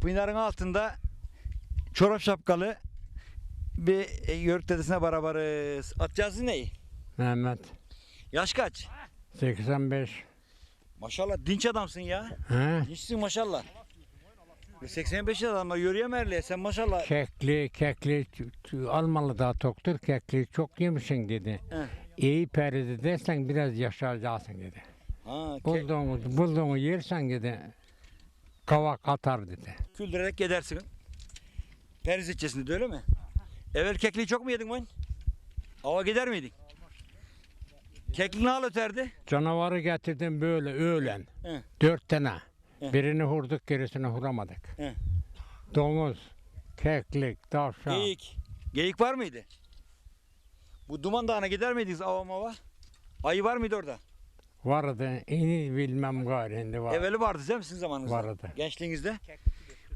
Pınarın altında çorap şapkalı bir e, yörük dedesine beraberız. Atacağız neyi? Mehmet. Yaş kaç? 85. Maşallah dinç adamsın ya. He? Dinçsin maşallah. Ve 85 adamla yürüyemerli. Sen maşallah. Kekli, kekli almalı daha doktor kekli çok yemişsin dedi. He. İyi peride dersen biraz yaşayacaksın dedi. Ha, ke- Bulduğunu, bulduğunu yersen dedi. Kavak atar dedi. küldürerek gidersin. Periz içerisinde de öyle mi? Evvel kekliği çok mu yedin ben? Ava gider miydin? Kekli ne öterdi? Canavarı getirdim böyle öğlen. He. Dört tane. He. Birini vurduk gerisini vuramadık. He. Domuz, keklik, tavşan. Geyik. Geyik var mıydı? Bu Duman Dağı'na gider miydiniz ava mava? Ayı var mıydı orada? Vardı. İni bilmem gayrinde var. Evveli vardı değil mi sizin zamanınızda? Vardı. Gençliğinizde.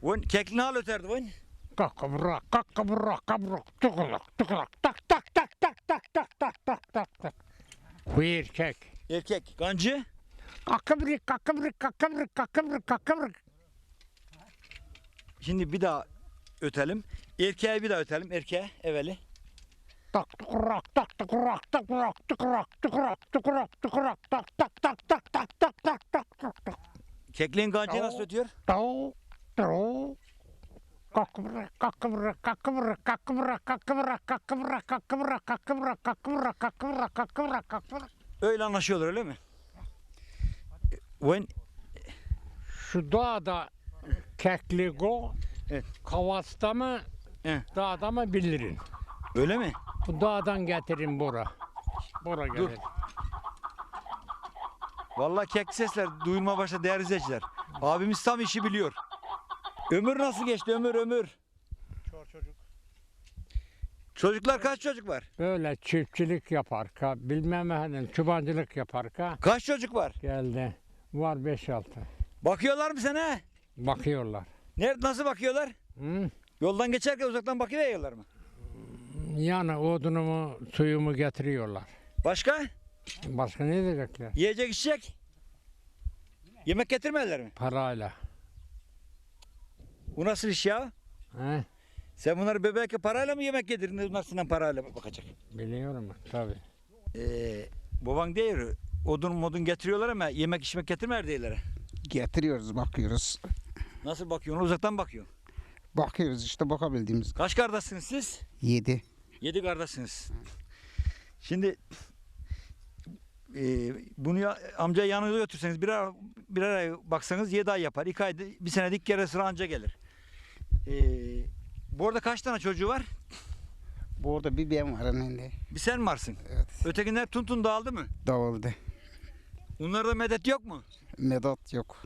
Bu kekli ne al öterdi bu? Kakabrak, kakabrak, kabrak, tıkılak, tıkılak, tak tak tak tak tak tak tak tak tak tak. Bu erkek. Erkek. Gancı. Kakabrik, kakabrik, kakabrik, kakabrik, kakabrik. Şimdi bir daha ötelim. Erkeğe bir daha ötelim. Erkeğe evveli. Tak tıkırak, tak tıkırak, tıkırak, tıkırak, tıkırak, tıkırak, tıkırak, tak tak tak tak tak tak tak tak tak tak. Kekliğin gancı nasıl ötüyor? Tau, tau. Kakabrik, kakabrik, kakabrik, kakabrik, kakabrik, kakabrik, kakabrik, kakabrik, kakabrik, kakabrik, kakabrik, kakabrik. Öyle anlaşıyorlar öyle mi? Ben Şu dağda keklik o. Evet. Kavasta mı? Evet. Dağda mı bilirin. öyle mi? Bu dağdan getirin bura. Bura Dur. gelir. Vallahi kekli sesler duyulma başta değerli izleyiciler. Abimiz tam işi biliyor. Ömür nasıl geçti ömür ömür? Çocuklar kaç çocuk var? Böyle çiftçilik yapar ka, bilmem efendim çobancılık yapar ka. Kaç çocuk var? Geldi. Var 5-6. Bakıyorlar mı sana? Bakıyorlar. Nerede nasıl bakıyorlar? Hı? Yoldan geçerken uzaktan bakıveriyorlar mı? Yani odunumu suyumu getiriyorlar. Başka? Başka ne diyecekler? Yiyecek içecek? Yemek getirmediler mi? Parayla. Bu nasıl iş ya? He? Sen bunları bebeğe parayla mı yemek yedirdin? Bunlar senden parayla bakacak. Biliyorum tabii. Ee, baban diyor odun modun getiriyorlar ama yemek içmek getirmer değiller. Getiriyoruz, bakıyoruz. Nasıl bakıyorsun? Uzaktan bakıyorsun. Bakıyoruz işte bakabildiğimiz. Kaç kardeşsiniz siz? Yedi. Yedi kardeşsiniz. Şimdi e, bunu ya, amca yanınıza götürseniz bir ay, bir ay baksanız yedi ay yapar. İki ayda bir senedik kere sıra anca gelir. E, bu arada kaç tane çocuğu var? Burada bir ben var önünde. Bir sen varsın? Evet. Ötekiler tuntun dağıldı mı? Dağıldı. Bunlarda medet yok mu? Medat yok.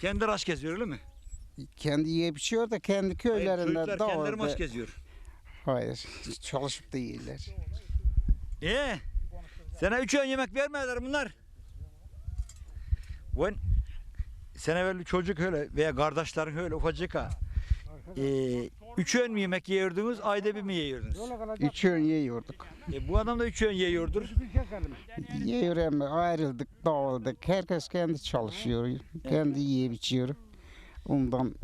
Kendi raş geziyor öyle mi? Kendi yiyip içiyor da kendi Hayır, köylerinde çocuklar kendileri maç dağıldı. geziyor. Hayır. Çalışıp da yiyorlar. Ee, sana üç öğün yemek vermediler bunlar. Ben sen evvel çocuk öyle veya kardeşlerin öyle ufacık ha. Ee, üç öğün mü yemek yiyordunuz, ayda bir mi yiyordunuz? Üç öğün yiyorduk. E, bu adam da üç öğün yiyordur. Yiyor ama ayrıldık, dağıldık. Herkes kendi çalışıyor. Kendi yiyip içiyor. Ondan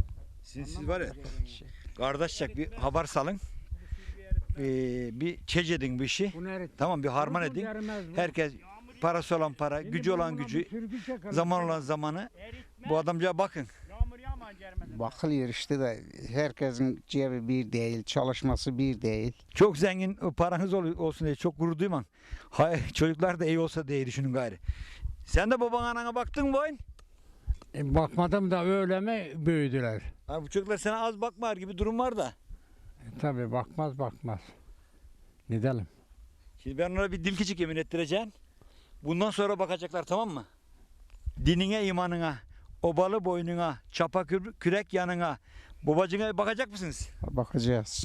Siz, siz var ya, kardeşçek bir haber salın. Ee, bir çecedin bir işi. Tamam bir harman edin. Herkes parası olan para, gücü olan gücü, zaman olan zamanı. Bu adamca bakın. bakılıyor işte de herkesin cebi bir değil, çalışması bir değil. Çok zengin paranız ol- olsun diye çok gurur duymam. Hayır çocuklar da iyi olsa diye düşünün gayri. Sen de baban anana baktın mı boyun? E, bakmadım da öyle mi büyüdüler? Ha, bu çocuklar sana az bakmar gibi durum var da. E, tabii bakmaz bakmaz. Ne diyelim? Şimdi ben onlara bir dil küçük yemin ettireceğim. Bundan sonra bakacaklar tamam mı? Dinine, imanına, obalı boynuna, çapa kür- kürek yanına, babacına bakacak mısınız? Bakacağız.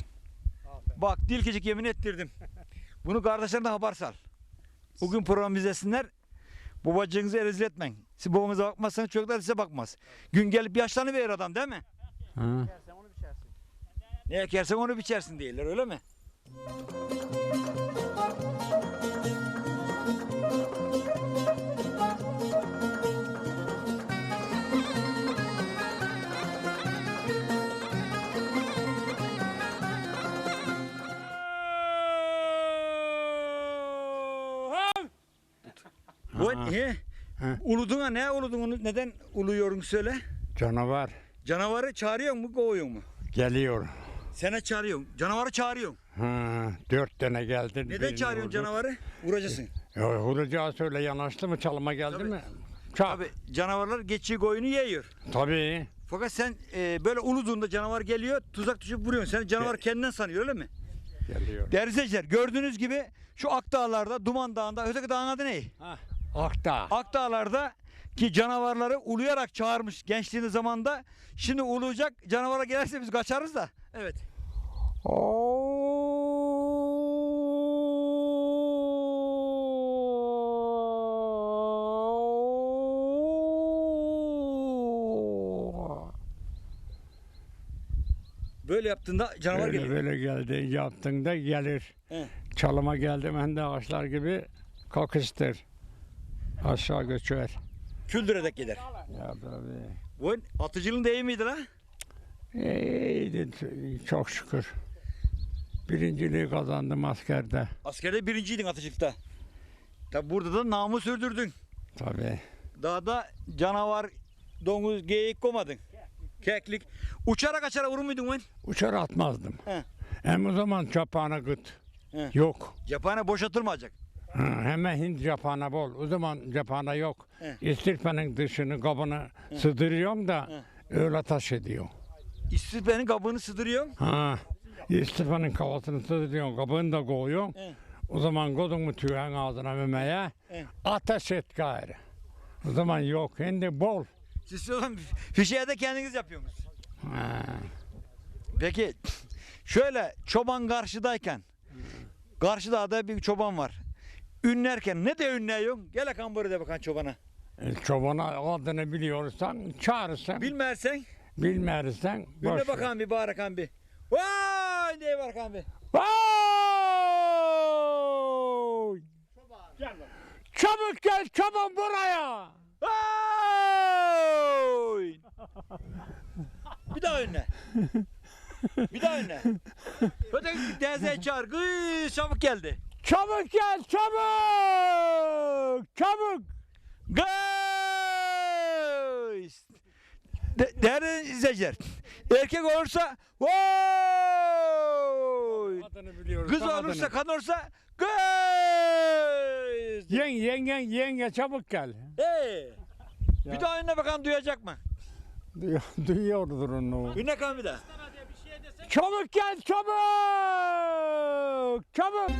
Bak dil küçük yemin ettirdim. Bunu kardeşlerine haber sal. Bugün program izlesinler. Babacığınızı rezil etmeyin. Siz babanıza bakmazsanız çocuklar size bakmaz. Gün gelip yaşlanıverir adam değil mi? Ha. Ne ekersen onu biçersin diyorlar öyle mi? Bu he? Ha. Uluduna ne uludun neden uluyorsun söyle? Canavar. Canavarı çağırıyor mu kovuyor mu? Geliyor. Sene çağırıyorsun. Canavarı çağırıyorsun. Ha, dört tane geldi. Neden birini çağırıyorsun vurduk. canavarı? Vuracaksın. Ya, vuracağı söyle yanaştı mı çalıma geldi Tabii. mi? Çal. Abi canavarlar geçiği koyunu yiyor. Tabii. Fakat sen e, böyle uluduğunda canavar geliyor tuzak düşüp vuruyorsun. Sen canavar kendinden sanıyor öyle mi? Geliyor. Değerli izleyiciler gördüğünüz gibi şu Akdağlar'da, Duman Dağı'nda, öteki dağın adı ne? Akta. Akdağlar'da ki canavarları uluyarak çağırmış gençliğinin zamanında. Şimdi uluyacak canavara gelirse biz kaçarız da. Evet. Böyle yaptığında canavar Böyle geliyor. böyle geldi yaptığında gelir. He. Çalıma geldi ben de ağaçlar gibi kakıştır. Aşağı göçer. Küldürerek gider. Ya tabii. Bu atıcılığın değil miydi lan? İyiydi çok şükür. Birinciliği kazandım askerde. Askerde birinciydin atıcılıkta. Tabi burada da namı sürdürdün. Tabii. Dağda canavar, domuz, geyik komadın. Keklik. Uçarak kaçarak vurur muydun lan? Uçar atmazdım. He. Hem o zaman çapağına gıt. He. Yok. Cephane boşaltılmayacak. Ha, hemen Hint cephana bol. O zaman cephana yok. He. İstirpenin dışını kabını sığdırıyorum da öyle taş ediyor. İstipenin kabını sıdırıyorsun. Ha. İstirpenin kafasını sığdırıyorum. Kabını da koyuyorum. He. O zaman koydun mu tüyün ağzına memeye He. ateş et gayrı. O zaman yok. Şimdi bol. Siz o zaman fişeği de kendiniz yapıyorsunuz. Ha. Peki şöyle çoban karşıdayken karşı dağda bir çoban var. Ünlerken ne de ünlüyorsun? Gel akan buraya de bakan çobana. E, çobana adını biliyorsan çağırırsan. Bilmezsen Bilmezsen ünle bakan bir bağır akan bir. Vay diye bağır akan bir. Vay! Çabuk gel çabuk buraya. Vay! bir daha önüne. Bir daha önüne. Öteki teyzeye çağır. Kız çabuk geldi. Çabuk gel çabuk. Çabuk. Kız! De, değerli izleyiciler. Erkek olursa biliyoruz. Kız olursa kadın olursa kız! Yen, yengen yenge çabuk gel. Ya. Bir daha önüne bakan duyacak mı? Duy- Duyuyordur onu. Önüne kan bir daha. Çabuk gel çabuk. Çabuk.